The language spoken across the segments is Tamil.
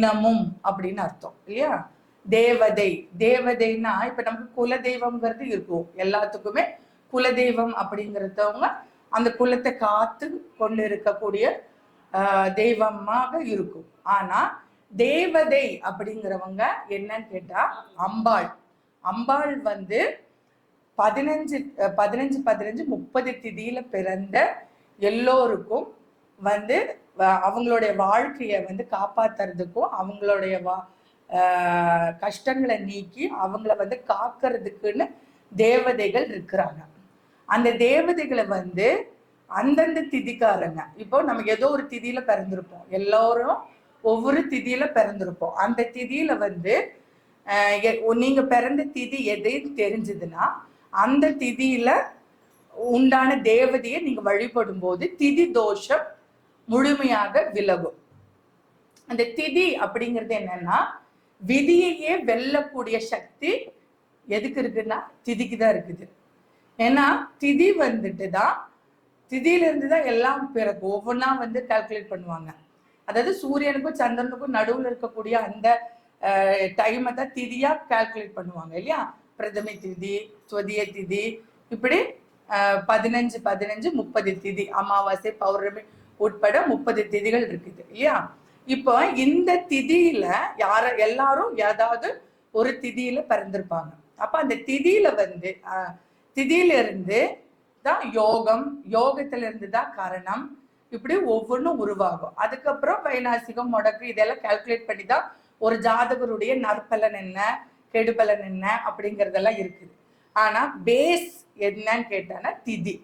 தினமும் அப்படின்னு அர்த்தம் இல்லையா? தேவதை தேவதைன்னா இப்ப நமக்கு குல தெய்வம்ங்கிறது இருக்கும். எல்லாத்துக்குமே குல தெய்வம் அப்படிங்கிறதவங்க அந்த குலத்தை காத்து கொண்டு இருக்கக்கூடிய தெய்வமாக இருக்கும். ஆனா தேவதை அப்படிங்கிறவங்க என்னன்னு கேட்டா அம்பாள். அம்பாள் வந்து பதினஞ்சு பதினஞ்சு பதினஞ்சு முப்பது திதியில பிறந்த எல்லோருக்கும் வந்து அவங்களுடைய வாழ்க்கையை வந்து காப்பாத்துறதுக்கும் அவங்களுடைய வா கஷ்டங்களை நீக்கி அவங்கள வந்து காக்கிறதுக்குன்னு தேவதைகள் இருக்கிறாங்க. அந்த தேவதைகளை வந்து அந்தந்த திதிக்காரங்க. இப்போ நம்ம ஏதோ ஒரு திதியில பிறந்திருப்போம். எல்லோரும் ஒவ்வொரு திதியில பிறந்திருப்போம். அந்த திதியில வந்து நீங்க பிறந்த திதி எதுன்னு தெரிஞ்சதுன்னா அந்த திதியில உண்டான தேவதையை நீங்க வழிபடும் போது திதி தோஷம் முழுமையாக விலகும். அந்த திதி அப்படிங்கிறது என்னன்னா விதியையே வெல்லக்கூடிய சக்தி எதுக்கு இருக்குன்னா திதிக்கு தான் இருக்குது. ஏன்னா திதி வந்துட்டு தான் திதியிலிருந்து தான் எல்லாம் பிறகு ஒவ்வொன்றா வந்து கால்குலேட் பண்ணுவாங்க. அதாவது சூரியனுக்கும் சந்திரனுக்கும் நடுவில் இருக்கக்கூடிய அந்த டைமை தான் திதியா கால்குலேட் பண்ணுவாங்க இல்லையா? பிரதமை திதி சுவதிய திதி இப்படி பதினஞ்சு பதினஞ்சு முப்பது திதி. அமாவாசை பௌர்ணமி உட்பட முப்பது திதிகள் இருக்குது இல்லையா? இப்போ இந்த திதியில யார எல்லாரும் ஏதாவது ஒரு திதியில பிறந்திருப்பாங்க. அப்ப அந்த திதியில வந்து திதியில இருந்து தான் யோகம் யோகத்துல இருந்து தான் கரணம் இப்படி ஒவ்வொன்றும் உருவாகும். அதுக்கப்புறம் வைநாசிகம் முடக்கு இதெல்லாம் கால்குலேட் பண்ணி தான் ஒரு ஜாதகருடைய நற்பலன் என்ன கெடுபலன் என்ன அப்படிங்கறதெல்லாம் இருக்குது. ஆனா பேஸ் என்னன்னு கேட்டானா திதி.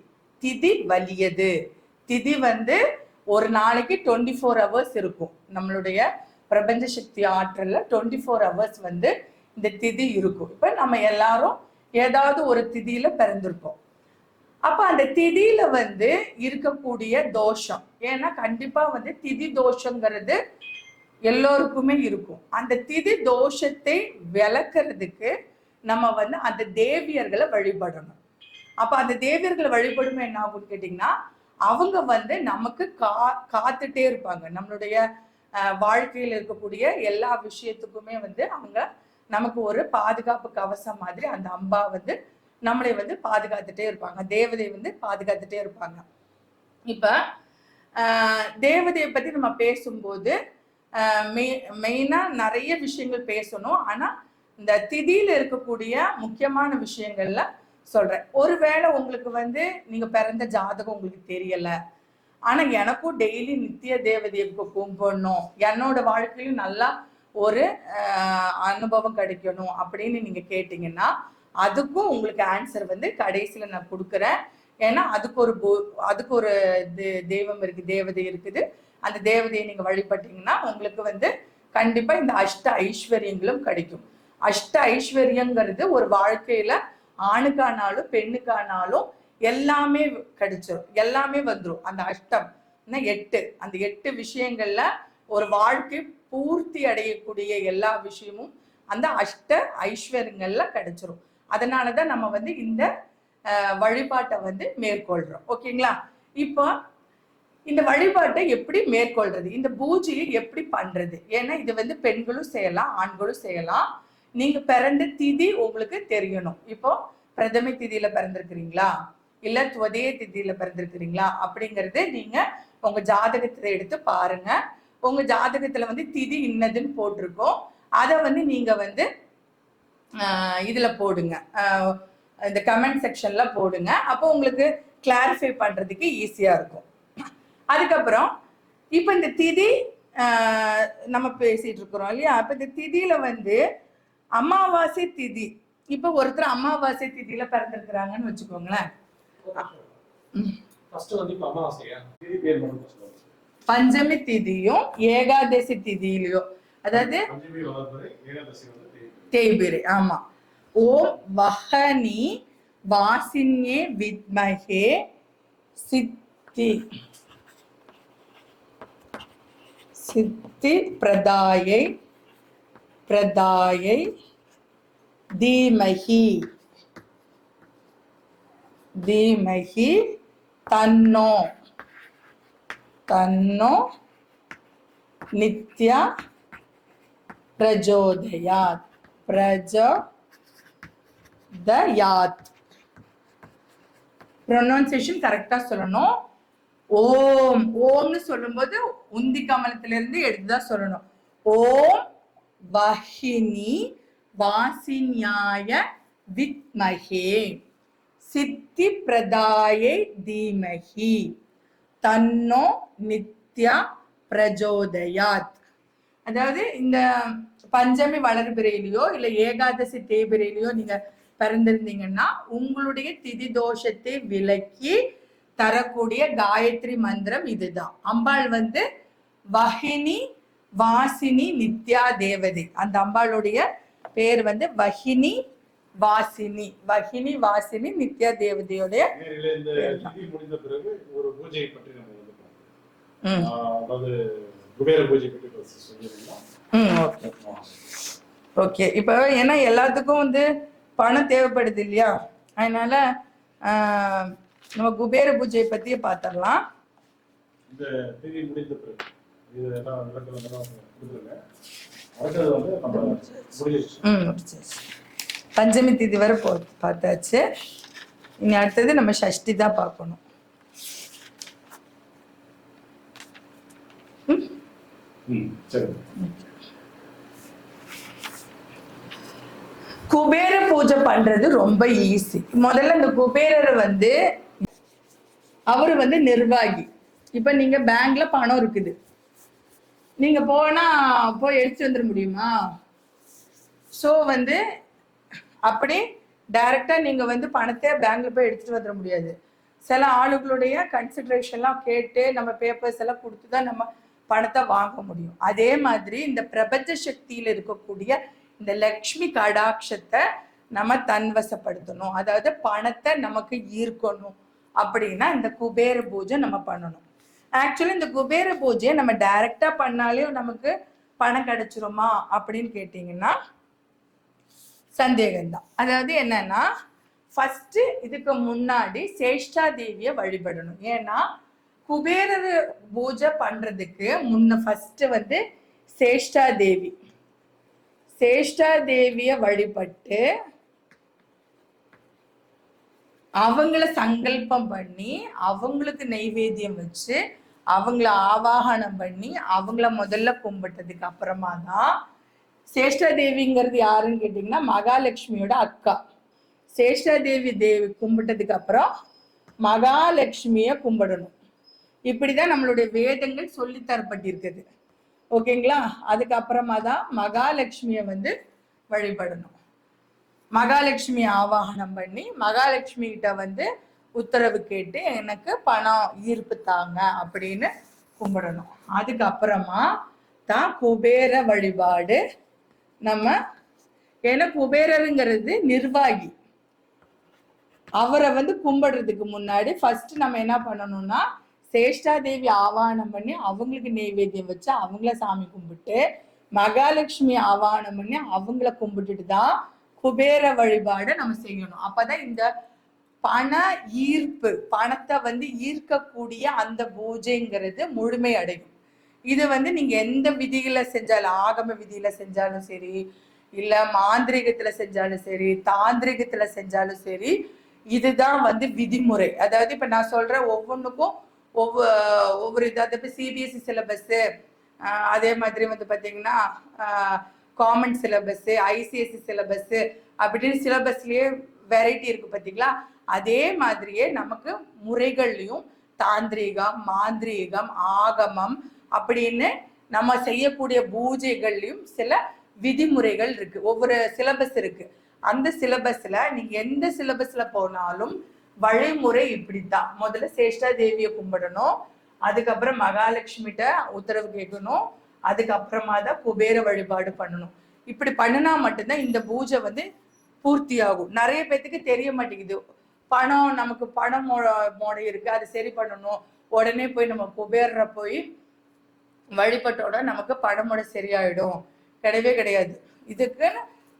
திதி வலியது. திதி வந்து ஒரு நாளைக்கு டுவெண்ட்டி ஃபோர் ஹவர்ஸ் இருக்கும். நம்மளுடைய பிரபஞ்ச சக்தி ஆற்றலில் டுவெண்ட்டி ஃபோர் ஹவர்ஸ் வந்து இந்த திதி இருக்கும். இப்போ நம்ம எல்லாரும் ஏதாவது ஒரு திதியில பிறந்திருப்போம். அப்போ அந்த திதியில வந்து இருக்கக்கூடிய தோஷம் ஏன்னா கண்டிப்பாக வந்து திதி தோஷங்கிறது எல்லோருக்குமே இருக்கும். அந்த திதி தோஷத்தை விளக்குறதுக்கு நம்ம வந்து அந்த தேவியர்களை வழிபடணும். அப்போ அந்த தேவியர்களை வழிபடும் என்ன ஆகும்னு கேட்டிங்கன்னா அவங்க வந்து நமக்கு கா காத்துட்டே இருப்பாங்க. நம்மளுடைய வாழ்க்கையில் இருக்கக்கூடிய எல்லா விஷயத்துக்குமே வந்து அவங்க நமக்கு ஒரு பாதுகாப்பு கவசம் மாதிரி அந்த அம்பா வந்து நம்மளை வந்து பாதுகாத்துட்டே இருப்பாங்க. தேவதை வந்து பாதுகாத்துட்டே இருப்பாங்க. இப்ப தேவதையை பத்தி நம்ம பேசும்போது மெயினா நிறைய விஷயங்கள் பேசணும். ஆனா இந்த திதியில இருக்கக்கூடிய முக்கியமான விஷயங்கள்ல சொல்றேன். ஒருவேளை உங்களுக்கு வந்து நீங்க பிறந்த ஜாதகம் உங்களுக்கு தெரியல. ஆனா எனக்கும் டெய்லி நித்திய தேவதையை கும்பிடணும். என்னோட வாழ்க்கையிலும் நல்லா ஒரு அனுபவம் கிடைக்கணும் அப்படின்னு நீங்க கேட்டீங்கன்னா அதுக்கும் உங்களுக்கு ஆன்சர் வந்து கடைசியில நான் கொடுக்குறேன். ஏன்னா அதுக்கு ஒரு அதுக்கு ஒரு தே- தெய்வம் இருக்கு தேவதை இருக்குது. அந்த தேவதையை நீங்க வழிபட்டீங்கன்னா உங்களுக்கு வந்து கண்டிப்பா இந்த அஷ்ட ஐஸ்வர்யங்களும் கிடைக்கும். அஷ்ட ஐஸ்வர்யங்கிறது ஒரு வாழ்க்கையில ஆணுக்கானாலும் பெண்ணுக்கானாலும் எல்லாமே கிடைச்சிரும். எல்லாமே வந்துடும் அந்த அஷ்டம். எட்டு. அந்த எட்டு விஷயங்கள்ல ஒரு வாழ்க்கை பூர்த்தி அடையக்கூடிய எல்லா விஷயமும் அந்த அஷ்ட ஐஸ்வர்யங்கள்ல கிடைச்சிரும். அதனாலதான் நம்ம வந்து இந்த வழிபாட்டை வந்து மேற்கொள்றோம். ஓகேங்களா? இப்போ இந்த வழிபாட்டை எப்படி மேற்கொள்றது? இந்த பூஜையை எப்படி பண்றது? ஏன்னா இது வந்து பெண்களும் செய்யலாம் ஆண்களும் செய்யலாம். நீங்க பிறந்த திதி உங்களுக்கு தெரியணும். இப்போ பிரதம திதியில பிறந்திருக்கிறீங்களா? இல்ல துவதய திதியில பிறந்திருக்கிறீங்களா? அப்படிங்கறது நீங்க உங்க ஜாதகத்தை எடுத்து பாருங்க. உங்க ஜாதகத்துல வந்து திதி இன்னதுன்னு போட்டிருக்கோம். அதை வந்து நீங்க வந்து இதுல போடுங்க. இந்த கமெண்ட் செக்ஷன்ல போடுங்க. அப்போ உங்களுக்கு கிளாரிஃபை பண்றதுக்கு ஈஸியா இருக்கும். அதுக்கப்புறம் இப்போ இந்த திதி நம்ம பேசிட்டு இருக்கிறோம் இல்லையா? அப்ப இந்த திதியில வந்து அமாவாசை திதி. இப்போ ஒருத்தர் அமாவாசை திதியில பிறந்திருக்கிறாங்கன்னு வச்சுக்கோங்களேன். பஞ்சமி திதியும் ஏகாதசி திதியிலையும் அதாவது. தேய்பிரை ஆமா. ஓம் வஹனி வாசின்யே வித்மஹே சித்தி. சித்தி பிரதாயை பிரதாயை தீமஹி தீமஹி தன்னோ. தன்னோ நித்யா பிரஜோதயாத். பிரஜோதயாத். ப்ரொனவுன்சியேஷன் கரெக்டாக சொல்லணும். ஓம். ஓம்னு சொல்லும்போது உந்தி கமலத்திலிருந்து எடுத்து எடுத்துதான் சொல்லணும். ஓம் வஹினி வாசின்யாய வித்மஹே சித்தி பிரதாயை தீமஹி தன்னோ நித்யா பிரஜோதயாத் அதாவது இந்த பஞ்சமி வளர்பிறையிலையோ இல்லை ஏகாதசி தேபிரையிலையோ நீங்க பிறந்திருந்தீங்கன்னா உங்களுடைய திதி தோஷத்தை விலக்கி தரக்கூடிய காயத்ரி மந்திரம் இதுதான். அம்பாள் வந்து வஹினி வாசினி நித்யா தேவதை. அந்த அம்பாளுடைய பேர் வந்து வஹினி வாசினி. வஹினி வாசினி நித்யா தேவதையுடைய ஓகே. இப்போ ஏன்னா எல்லாத்துக்கும் வந்து பணம் தேவைப்படுது இல்லையா? அதனால நம்ம குபேர பூஜையை பத்தியே பார்த்துடலாம். இந்த திதி முடிந்த பிறகு. இது எல்லாம் கொடுத்துருங்க. அடுத்தது வந்து நம்ம. பஞ்சமி திதி வரை போ பார்த்தாச்சு. இனி அடுத்தது நம்ம சஷ்டி தான் பார்க்கணும். குபேர பூஜை பண்றது ரொம்ப ஈஸி முதல்ல இந்த குபேரர் வந்து அவர் வந்து நிர்வாகி. இப்ப நீங்க பேங்க்ல பணம் இருக்குது. நீங்க போனா போய் எடுத்து வந்துட முடியுமா? ஸோ வந்து அப்படி டைரக்டா நீங்க வந்து பணத்தை பேங்க்ல போய் எடுத்துட்டு வந்துட முடியாது. சில ஆளுகளுடைய கன்சிடரேஷன்லாம் கேட்டு நம்ம பேப்பர்ஸ் எல்லாம் கொடுத்து தான் நம்ம பணத்தை வாங்க முடியும். அதே மாதிரி இந்த பிரபஞ்ச சக்தியில இருக்கக்கூடிய இந்த லக்ஷ்மி கடாட்சத்தை நம்ம தன்வசப்படுத்தணும். அதாவது பணத்தை நமக்கு ஈர்க்கணும். அப்படின்னா இந்த குபேர பூஜை நம்ம பண்ணணும். ஆக்சுவலி இந்த குபேர பூஜையை நம்ம டைரக்டா பண்ணாலே நமக்கு பணம் கிடைச்சிருமா அப்படின்னு கேட்டிங்கன்னா சந்தேகம்தான். அதாவது என்னன்னா ஃபர்ஸ்ட் இதுக்கு முன்னாடி சேஷ்டா தேவியை வழிபடணும். ஏன்னா குபேரர் பூஜை பண்றதுக்கு முன்ன ஃபர்ஸ்ட் வந்து சேஷ்டா தேவி. சேஷ்டா தேவியை வழிபட்டு அவங்கள சங்கல்பம் பண்ணி அவங்களுக்கு நெய்வேத்தியம் வச்சு அவங்கள ஆவாகனம் பண்ணி அவங்கள முதல்ல கும்பிட்டதுக்கு அப்புறமா தான் சேஷ்டதேவிங்கிறது யாருன்னு கேட்டிங்கன்னா மகாலட்சுமியோட அக்கா. சேஷ்டதேவி தேவி கும்பிட்டதுக்கு அப்புறம் மகாலட்சுமியை கும்பிடணும். இப்படிதான் நம்மளுடைய வேதங்கள் சொல்லி தரப்பட்டிருக்குது. ஓகேங்களா? அதுக்கப்புறமா தான் மகாலட்சுமியை வந்து வழிபடணும். மகாலட்சுமி ஆவாகனம் பண்ணி மகாலட்சுமி கிட்ட வந்து உத்தரவு கேட்டு எனக்கு பணம் ஈர்ப்பு தாங்க அப்படின்னு கும்பிடணும். அதுக்கப்புறமா தான் குபேர வழிபாடு. நம்ம ஏன்னா குபேரருங்கிறது நிர்வாகி. அவரை வந்து கும்பிடுறதுக்கு முன்னாடி ஃபர்ஸ்ட் நம்ம என்ன பண்ணணும்னா சேஷ்டா தேவி ஆவாணம் பண்ணி அவங்களுக்கு நெய்வேத்தியம் வச்சு அவங்கள சாமி கும்பிட்டு மகாலட்சுமி ஆவாணம் பண்ணி அவங்கள கும்பிட்டுட்டு தான் குபேர வழிபாடை நம்ம செய்யணும். அப்பதான் இந்த பண ஈர்ப்பு பணத்தை வந்து ஈர்க்கக்கூடிய அந்த பூஜைங்கிறது முழுமை அடையும். இது வந்து நீங்க எந்த விதியில செஞ்சாலும் ஆகம விதியில செஞ்சாலும் சரி இல்ல மாந்திரிகத்துல செஞ்சாலும் சரி தாந்திரிகத்துல செஞ்சாலும் சரி இதுதான் வந்து விதிமுறை. அதாவது இப்ப நான் சொல்ற ஒவ்வொன்றுக்கும் ஒவ்வொரு ஒவ்வொரு இதாக இப்போ சிபிஎஸ்சி சிலபஸ்ஸு அதே மாதிரி வந்து பார்த்தீங்கன்னா காமன் சிலபஸ்ஸு ஐசிஎஸ்சி சிலபஸ்ஸு அப்படின்னு சிலபஸ்லயே வெரைட்டி இருக்கு பார்த்தீங்களா அதே மாதிரியே நமக்கு முறைகள்லையும் தாந்திரீகம் மாந்திரீகம் ஆகமம் அப்படின்னு நம்ம செய்யக்கூடிய பூஜைகள்லையும் சில விதிமுறைகள் இருக்கு. ஒவ்வொரு சிலபஸ் இருக்கு. அந்த சிலபஸ்ல நீங்க எந்த சிலபஸ்ல போனாலும் வழிமுறை இப்படித்தான். முதல்ல சேஷ்டா தேவியை கும்பிடணும். அதுக்கப்புறம் மகாலட்சுமிகிட்ட உத்தரவு கேட்கணும். அதுக்கப்புறமா தான் குபேர வழிபாடு பண்ணணும். இப்படி பண்ணினா மட்டும்தான் இந்த பூஜை வந்து பூர்த்தி ஆகும் நிறைய பேத்துக்கு தெரிய மாட்டேங்குது. பணம் நமக்கு பணம் மோ- மோட இருக்கு. அது சரி பண்ணணும். உடனே போய் நம்ம குபேர போய் வழிபட்டோட நமக்கு பணமோட சரியாயிடும். கிடையவே கிடையாது. இதுக்கு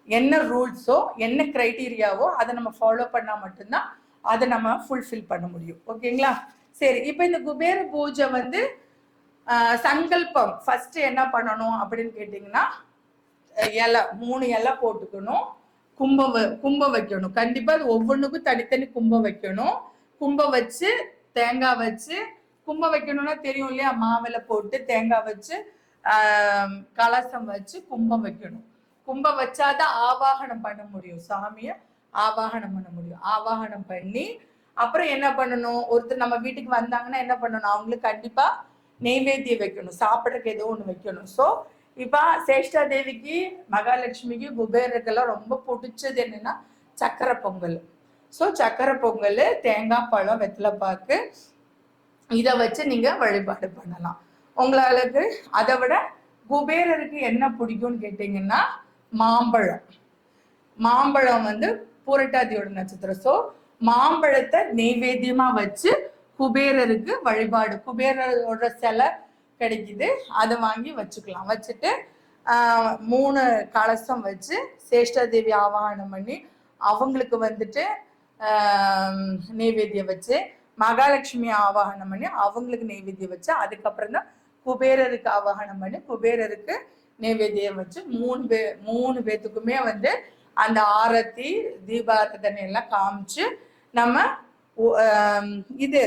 என்ன ரூல்ஸோ என்ன கிரைட்டீரியாவோ அதை நம்ம ஃபாலோ பண்ணால் மட்டும்தான் அதை நம்ம ஃபுல்ஃபில் பண்ண முடியும். ஓகேங்களா? சரி இப்போ இந்த குபேர பூஜை வந்து சங்கல்பம். ஃபர்ஸ்ட் என்ன பண்ணணும் அப்படின்னு கேட்டிங்கன்னா இலை மூணு இலை போட்டுக்கணும். கும்பம் வ- கும்பம் வைக்கணும். கண்டிப்பா அது ஒவ்வொன்றுக்கும் தனித்தனி கும்பம் வைக்கணும். கும்பம் வச்சு தேங்காய் வச்சு கும்பம் வைக்கணும்னா தெரியும் இல்லையா? மாவில போட்டு தேங்காய் வச்சு கலசம் வச்சு கும்பம் வைக்கணும். கும்பம் வச்சாதான் ஆவாகனம் பண்ண முடியும். சாமியை ஆவாகனம் பண்ண முடியும். ஆவாகனம் பண்ணி அப்புறம் என்ன பண்ணணும்? ஒருத்தர் நம்ம வீட்டுக்கு வந்தாங்கன்னா என்ன பண்ணணும்? அவங்களுக்கு கண்டிப்பா நெய்வேத்தியம் வைக்கணும். சாப்பிட்றதுக்கு ஏதோ ஒன்று வைக்கணும். ஸோ இப்போ சேஷ்டா தேவிக்கு மகாலட்சுமிக்கு குபேரருக்கெல்லாம் ரொம்ப பிடிச்சது என்னன்னா சக்கரை பொங்கல். ஸோ சக்கரை பொங்கல் தேங்காய் பழம் வெத்தலைப்பாக்கு இதை வச்சு நீங்க வழிபாடு பண்ணலாம். உங்களுக்கு அதை விட குபேரருக்கு என்ன பிடிக்கும்னு கேட்டிங்கன்னா மாம்பழம். மாம்பழம் வந்து பூரட்டாதியோட நட்சத்திரம். ஸோ மாம்பழத்தை நெய்வேத்தியமா வச்சு குபேரருக்கு வழிபாடு. குபேரரோட சிலை கிடைக்குது. அதை வாங்கி வச்சுக்கலாம். வச்சுட்டு மூணு கலசம் வச்சு சேஷ்டாதேவி ஆவாகனம் பண்ணி அவங்களுக்கு வந்துட்டு நெய்வேத்தியம் வச்சு மகாலட்சுமி ஆவாகனம் பண்ணி அவங்களுக்கு நெய்வேத்தியம் வச்சு அதுக்கப்புறம் தான் குபேரருக்கு ஆவாகனம் பண்ணி குபேரருக்கு நெய்வேத்தியம் வச்சு மூணு பே மூணு பேத்துக்குமே வந்து அந்த ஆரத்தி தீபாரதனை எல்லாம் காமிச்சு நம்ம இது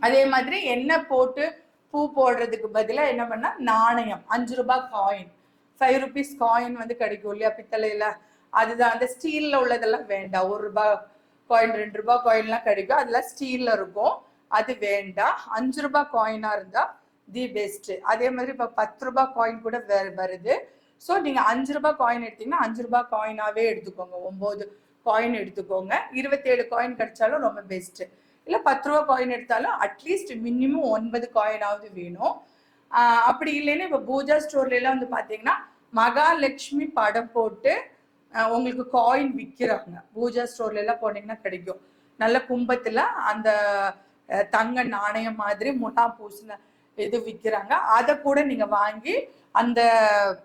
அதே மாதிரி எண்ணெய் போட்டு பூ போடுறதுக்கு பதிலாக என்ன பண்ணால் நாணயம் அஞ்சு ரூபாய் காயின் ஃபைவ் ருபீஸ் காயின் வந்து கிடைக்கும் இல்லையா பித்தளையில்? அதுதான் அந்த ஸ்டீலில் உள்ளதெல்லாம் வேண்டாம். ஒரு ரூபாய் காயின் ரெண்டு ரூபாய் காயின்லாம் கிடைக்கும். அதெல்லாம் ஸ்டீலில் இருக்கும். அது வேண்டாம். அஞ்சு ரூபாய் காயினாக இருந்தால் தி பெஸ்ட்டு அதே மாதிரி இப்போ பத்து ரூபாய் காயின் கூட வே- வருது. ஸோ நீங்கள் அஞ்சு ரூபாய் காயின் எடுத்தீங்கன்னா அஞ்சு ரூபாய் காயினாகவே எடுத்துக்கோங்க. ஒம்பது காயின் எடுத்துக்கோங்க. இருபத்தேழு காயின் கிடைச்சாலும் ரொம்ப பெஸ்ட்டு இல்லை பத்து ரூபா காயின் எடுத்தாலும் அட்லீஸ்ட் மினிமம் ஒன்பது காயினாவது வேணும். அப்படி இல்லைன்னா இப்போ பூஜா ஸ்டோர்லலாம் வந்து பார்த்தீங்கன்னா மகாலட்சுமி படம் போட்டு உங்களுக்கு காயின் விற்கிறாங்க பூஜா ஸ்டோர்லலாம் போனீங்கன்னா கிடைக்கும். நல்ல கும்பத்தில் அந்த தங்க நாணயம் மாதிரி முட்டா பூசின இது விற்கிறாங்க அதை கூட நீங்கள் வாங்கி அந்த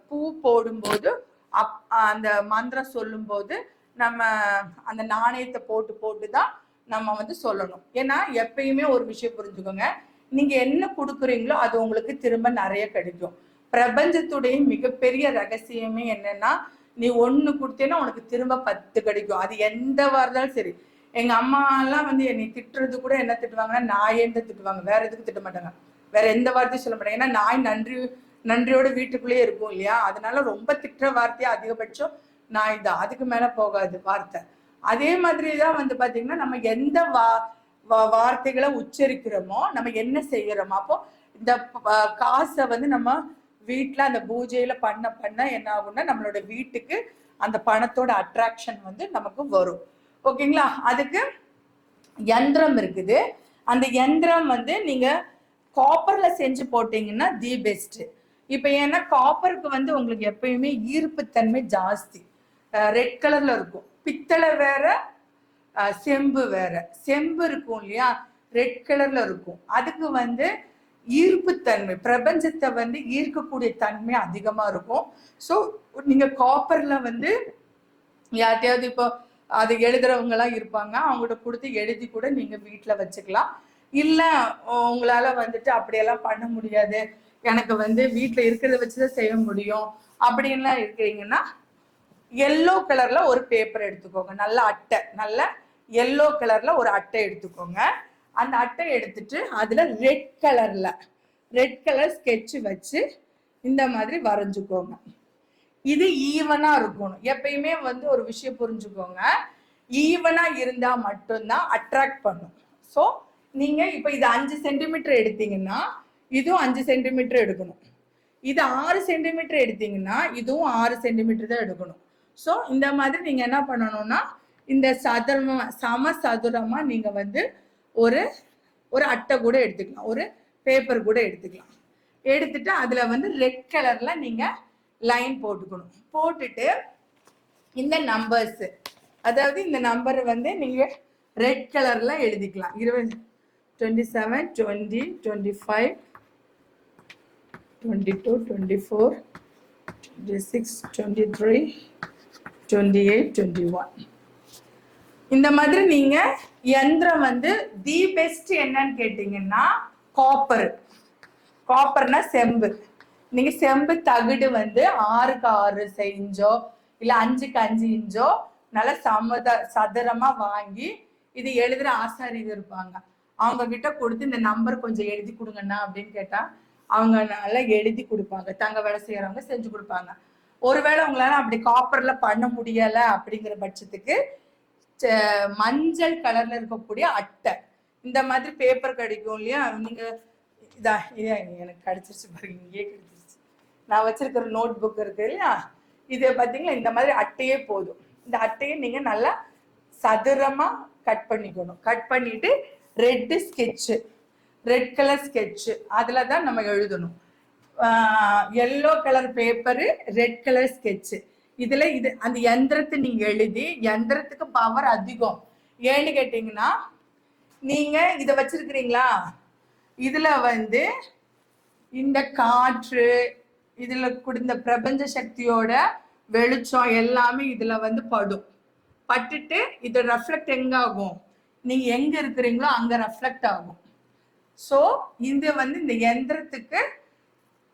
பூ போடும்போது அப் அந்த மந்திரம் சொல்லும்போது நம்ம அந்த நாணயத்தை போட்டு போட்டு தான் நம்ம வந்து சொல்லணும். ஏன்னா எப்பயுமே ஒரு விஷயம் புரிஞ்சுக்கோங்க. நீங்க என்ன கொடுக்குறீங்களோ அது உங்களுக்கு திரும்ப நிறைய கிடைக்கும். பிரபஞ்சத்துடைய மிகப்பெரிய ரகசியமே என்னன்னா நீ ஒன்று கொடுத்தேன்னா உனக்கு திரும்ப பத்து கிடைக்கும். அது எந்த இருந்தாலும் சரி. எங்க அம்மாலாம் வந்து என்னை திட்டுறது கூட என்ன திட்டுவாங்கன்னா நாயேன்னு தான் திட்டுவாங்க. வேற எதுக்கு திட்ட மாட்டாங்க. வேற எந்த வார்த்தையும் சொல்ல மாட்டாங்க. ஏன்னா நாய் நன்றி நன்றியோட வீட்டுக்குள்ளேயே இருக்கும் இல்லையா? அதனால ரொம்ப திட்டுற வார்த்தையா அதிகபட்சம் நாய் தான். அதுக்கு மேல போகாது வார்த்தை. அதே மாதிரி தான் வந்து பார்த்தீங்கன்னா நம்ம எந்த வா வார்த்தைகளை உச்சரிக்கிறோமோ நம்ம என்ன செய்கிறோமோ அப்போ இந்த காசை வந்து நம்ம வீட்டில் அந்த பூஜையில் பண்ண பண்ண என்ன ஆகும்னா நம்மளோட வீட்டுக்கு அந்த பணத்தோட அட்ராக்ஷன் வந்து நமக்கு வரும். ஓகேங்களா? அதுக்கு யந்திரம் இருக்குது. அந்த யந்திரம் வந்து நீங்கள் காப்பரில் செஞ்சு போட்டிங்கன்னா தி பெஸ்ட்டு இப்போ ஏன்னா காப்பருக்கு வந்து உங்களுக்கு எப்பயுமே ஈர்ப்புத்தன்மை ஜாஸ்தி. ரெட் கலரில் இருக்கும். பித்தளை வேற செம்பு வேற. செம்பு இருக்கும் இல்லையா? ரெட் கலர்ல இருக்கும். அதுக்கு வந்து ஈர்ப்புத்தன்மை பிரபஞ்சத்தை வந்து ஈர்க்கக்கூடிய தன்மை அதிகமா இருக்கும். ஸோ நீங்க காப்பர்ல வந்து யார்கிட்டயாவது இப்போ அது எழுதுறவங்க எல்லாம் இருப்பாங்க. அவங்ககிட்ட கொடுத்து எழுதி கூட நீங்க வீட்டில் வச்சுக்கலாம். இல்ல உங்களால வந்துட்டு அப்படியெல்லாம் பண்ண முடியாது. எனக்கு வந்து வீட்டில் இருக்கிறத வச்சுதான் செய்ய முடியும். அப்படின்லாம் இருக்கிறீங்கன்னா எல்லோ கலர்ல ஒரு பேப்பர் எடுத்துக்கோங்க. நல்ல அட்டை நல்ல எல்லோ கலர்ல ஒரு அட்டை எடுத்துக்கோங்க. அந்த அட்டை எடுத்துட்டு அதுல ரெட் கலர்ல ரெட் கலர் ஸ்கெட்சு வச்சு இந்த மாதிரி வரைஞ்சுக்கோங்க. இது ஈவனா இருக்கணும். எப்பயுமே வந்து ஒரு விஷயம் புரிஞ்சுக்கோங்க. ஈவனா இருந்தா மட்டும்தான் அட்ராக்ட் பண்ணும். ஸோ நீங்க இப்போ இது அஞ்சு சென்டிமீட்டர் எடுத்தீங்கன்னா இதுவும் அஞ்சு சென்டிமீட்டர் எடுக்கணும். இது ஆறு சென்டிமீட்டர் எடுத்தீங்கன்னா இதுவும் ஆறு சென்டிமீட்டர் தான் எடுக்கணும். ஸோ இந்த மாதிரி நீங்கள் என்ன பண்ணணும்னா இந்த சதுரமா சம சதுரமாக நீங்கள் வந்து ஒரு ஒரு அட்டை கூட எடுத்துக்கலாம். ஒரு பேப்பர் கூட எடுத்துக்கலாம். எடுத்துட்டு அதில் வந்து ரெட் கலரில் நீங்கள் லைன் போட்டுக்கணும். போட்டுட்டு இந்த நம்பர்ஸு அதாவது இந்த நம்பரை வந்து நீங்கள் ரெட் கலரில் எழுதிக்கலாம். இருபது twenty seven twenty twenty five twenty two twenty four twenty six twenty three twenty eight twenty one இந்த மாதிரி நீங்க யந்திரம் வந்து தி பெஸ்ட் என்னன்னு கேட்டீங்கன்னா காப்பர் காப்பர்னா செம்பு. நீங்க செம்பு தகுடு வந்து ஆறுக்கு ஆறு செஞ்சோ இல்ல அஞ்சுக்கு அஞ்சு இஞ்சோ நல்லா சமத சதுரமா வாங்கி இது எழுதுற ஆசாரியர் இருப்பாங்க. அவங்க கிட்ட கொடுத்து இந்த நம்பர் கொஞ்சம் எழுதி கொடுங்கண்ணா அப்படின்னு கேட்டா அவங்க நல்லா எழுதி கொடுப்பாங்க. தங்க வேலை செய்யறவங்க செஞ்சு கொடுப்பாங்க. ஒருவேளை உங்களால அப்படி காப்பர்ல பண்ண முடியல அப்படிங்கிற பட்சத்துக்கு ச- மஞ்சள் கலர்ல இருக்கக்கூடிய அட்டை. இந்த மாதிரி பேப்பர் கிடைக்கும் இல்லையா? நீங்க இதா இதே எனக்கு கிடைச்சிருச்சு பாருங்க இங்கேயே கிடைச்சிருச்சு. நான் வச்சிருக்கிற நோட் புக் இருக்கு இல்லையா? இது பாத்தீங்களா இந்த மாதிரி அட்டையே போதும். இந்த அட்டையை நீங்க நல்லா சதுரமா கட் பண்ணிக்கணும். கட் பண்ணிட்டு red sketch red colour sketch அதுல தான் நம்ம எழுதணும். Yellow colour paper red colour sketch இதுல இது அந்த எந்திரத்தை நீங்க எழுதி எந்திரத்துக்கு பவர் அதிகம். ஏன்னு கேட்டீங்கன்னா நீங்க இத வச்சிருக்கிறீங்களா? இதுல வந்து இந்த காற்று இதுல குடிந்த பிரபஞ்ச சக்தியோட வெளிச்சம் எல்லாமே இதுல வந்து படும். பட்டுட்டு இது ரெஃப்ளெக்ட் எங்க ஆகும் நீங்க எங்க இருக்கிறீங்களோ அங்க ரெஃப்ளெக்ட் ஆகும். ஸோ இது வந்து இந்த எந்திரத்துக்கு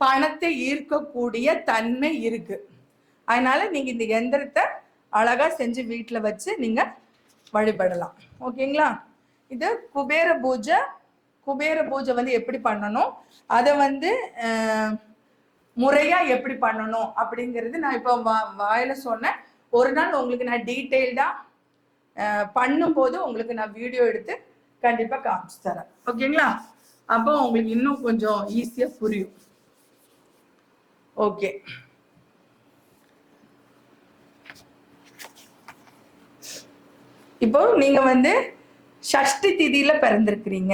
பணத்தை ஈர்க்கக்கூடிய தன்மை இருக்கு. அதனால நீங்க இந்த எந்திரத்தை அழகா செஞ்சு வீட்டில் வச்சு நீங்க வழிபடலாம். ஓகேங்களா? இது குபேர பூஜை குபேர பூஜை வந்து எப்படி பண்ணணும்? அதை வந்து முறையா எப்படி பண்ணணும் அப்படிங்கிறது நான் இப்போ வா வாயில சொன்னேன். ஒரு நாள் உங்களுக்கு நான் டீட்டெயில்டா பண்ணும்போது உங்களுக்கு நான் வீடியோ எடுத்து கண்டிப்பா காமிச்சு தரேன். ஓகேங்களா? அப்போ உங்களுக்கு இன்னும் கொஞ்சம் ஈஸியா புரியும். ஓகே. இப்போ நீங்க வந்து ஷஷ்டி திதியில பிறந்திருக்கிறீங்க.